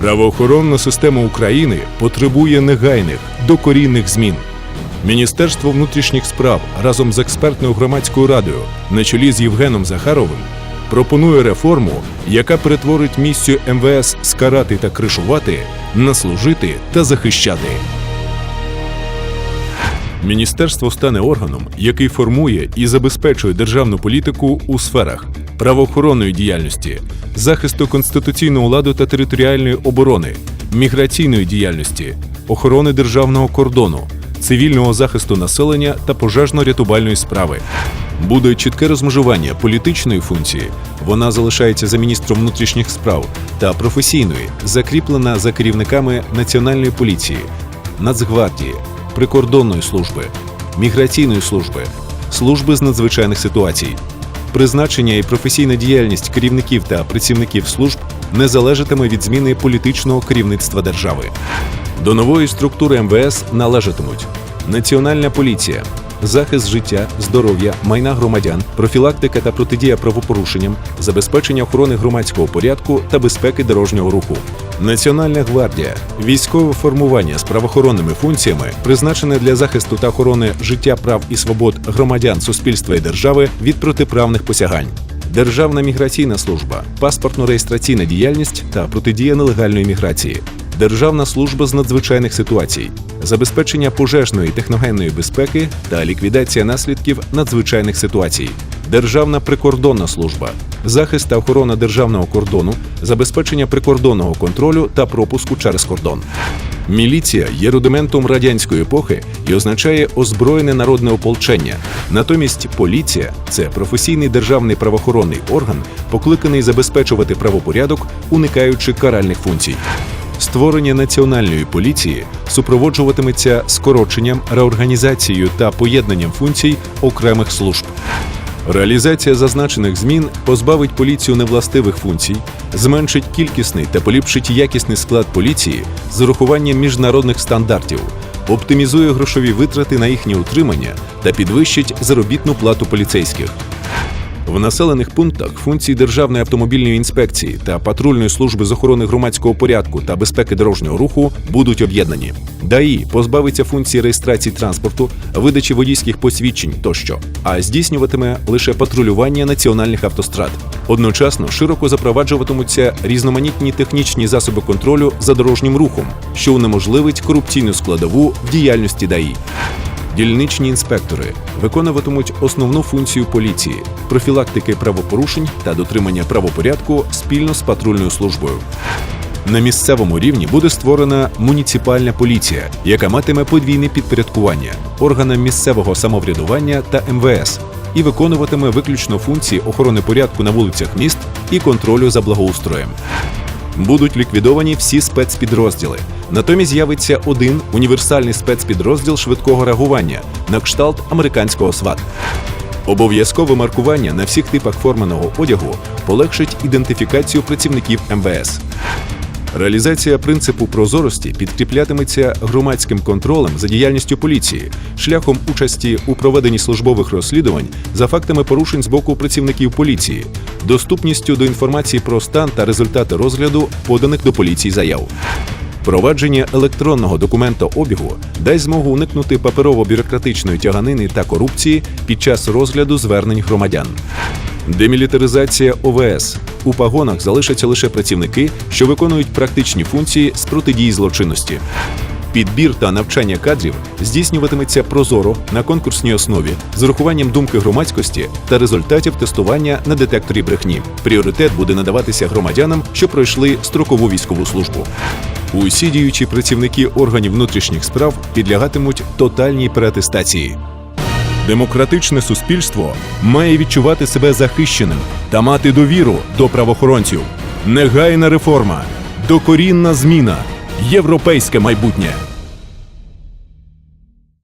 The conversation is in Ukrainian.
Правоохоронна система України потребує негайних докорінних змін. Міністерство внутрішніх справ разом з експертною громадською радою на чолі з Євгеном Захаровим пропонує реформу, яка перетворить місію МВС з карати та кришувати на служити та захищати. Міністерство стане органом, який формує і забезпечує державну політику у сферах правоохоронної діяльності, захисту конституційного ладу та територіальної оборони, міграційної діяльності, охорони державного кордону, цивільного захисту населення та пожежно-рятувальної справи. Буде чітке розмежування політичної функції, вона залишається за міністром внутрішніх справ та професійної, закріплена за керівниками Національної поліції, Нацгвардії, прикордонної служби, міграційної служби, служби з надзвичайних ситуацій. Призначення і професійна діяльність керівників та працівників служб не залежатиме від зміни політичного керівництва держави. До нової структури МВС належатимуть Національна поліція, захист життя, здоров'я, майна громадян, профілактика та протидія правопорушенням, забезпечення охорони громадського порядку та безпеки дорожнього руху. Національна гвардія військове формування з правоохоронними функціями, призначене для захисту та охорони життя прав і свобод громадян, суспільства і держави від протиправних посягань. Державна міграційна служба, паспортно-реєстраційна діяльність та протидія нелегальної міграції. Державна служба з надзвичайних ситуацій, забезпечення пожежної техногенної безпеки та ліквідація наслідків надзвичайних ситуацій, Державна прикордонна служба, захист та охорона державного кордону, забезпечення прикордонного контролю та пропуску через кордон. Міліція є рудиментом радянської епохи і означає озброєне народне ополчення. Натомість поліція це професійний державний правоохоронний орган, покликаний забезпечувати правопорядок, уникаючи каральних функцій. Створення національної поліції супроводжуватиметься скороченням, реорганізацією та поєднанням функцій окремих служб. Реалізація зазначених змін позбавить поліцію невластивих функцій, зменшить кількісний та поліпшить якісний склад поліції з урахуванням міжнародних стандартів, оптимізує грошові витрати на їхнє утримання та підвищить заробітну плату поліцейських. В населених пунктах функції Державної автомобільної інспекції та патрульної служби з охорони громадського порядку та безпеки дорожнього руху будуть об'єднані. ДАІ позбавиться функції реєстрації транспорту, видачі водійських посвідчень тощо, а здійснюватиме лише патрулювання національних автострад. Одночасно широко запроваджуватимуться різноманітні технічні засоби контролю за дорожнім рухом, що унеможливить корупційну складову в діяльності ДАІ. Дільничні інспектори виконуватимуть основну функцію поліції профілактики правопорушень та дотримання правопорядку спільно з патрульною службою. На місцевому рівні буде створена муніципальна поліція, яка матиме подвійне підпорядкування органам місцевого самоврядування та МВС і виконуватиме виключно функції охорони порядку на вулицях міст і контролю за благоустроєм будуть ліквідовані всі спецпідрозділи. Натомість з'явиться один універсальний спецпідрозділ швидкого реагування на кшталт американського СВАТ. Обов'язкове маркування на всіх типах форменого одягу полегшить ідентифікацію працівників МВС. Реалізація принципу прозорості підкріплятиметься громадським контролем за діяльністю поліції, шляхом участі у проведенні службових розслідувань за фактами порушень з боку працівників поліції, доступністю до інформації про стан та результати розгляду поданих до поліції заяв. Впровадження електронного документообігу дасть змогу уникнути паперово-бюрократичної тяганини та корупції під час розгляду звернень громадян. Демілітаризація ОВС у пагонах залишаться лише працівники, що виконують практичні функції з протидії злочинності. Підбір та навчання кадрів здійснюватиметься прозоро на конкурсній основі з урахуванням думки громадськості та результатів тестування на детекторі брехні. Пріоритет буде надаватися громадянам, що пройшли строкову військову службу. Усі діючі працівники органів внутрішніх справ підлягатимуть тотальній переатестації. Демократичне суспільство має відчувати себе захищеним та мати довіру до правоохоронців. Негайна реформа, докорінна зміна, європейське майбутнє.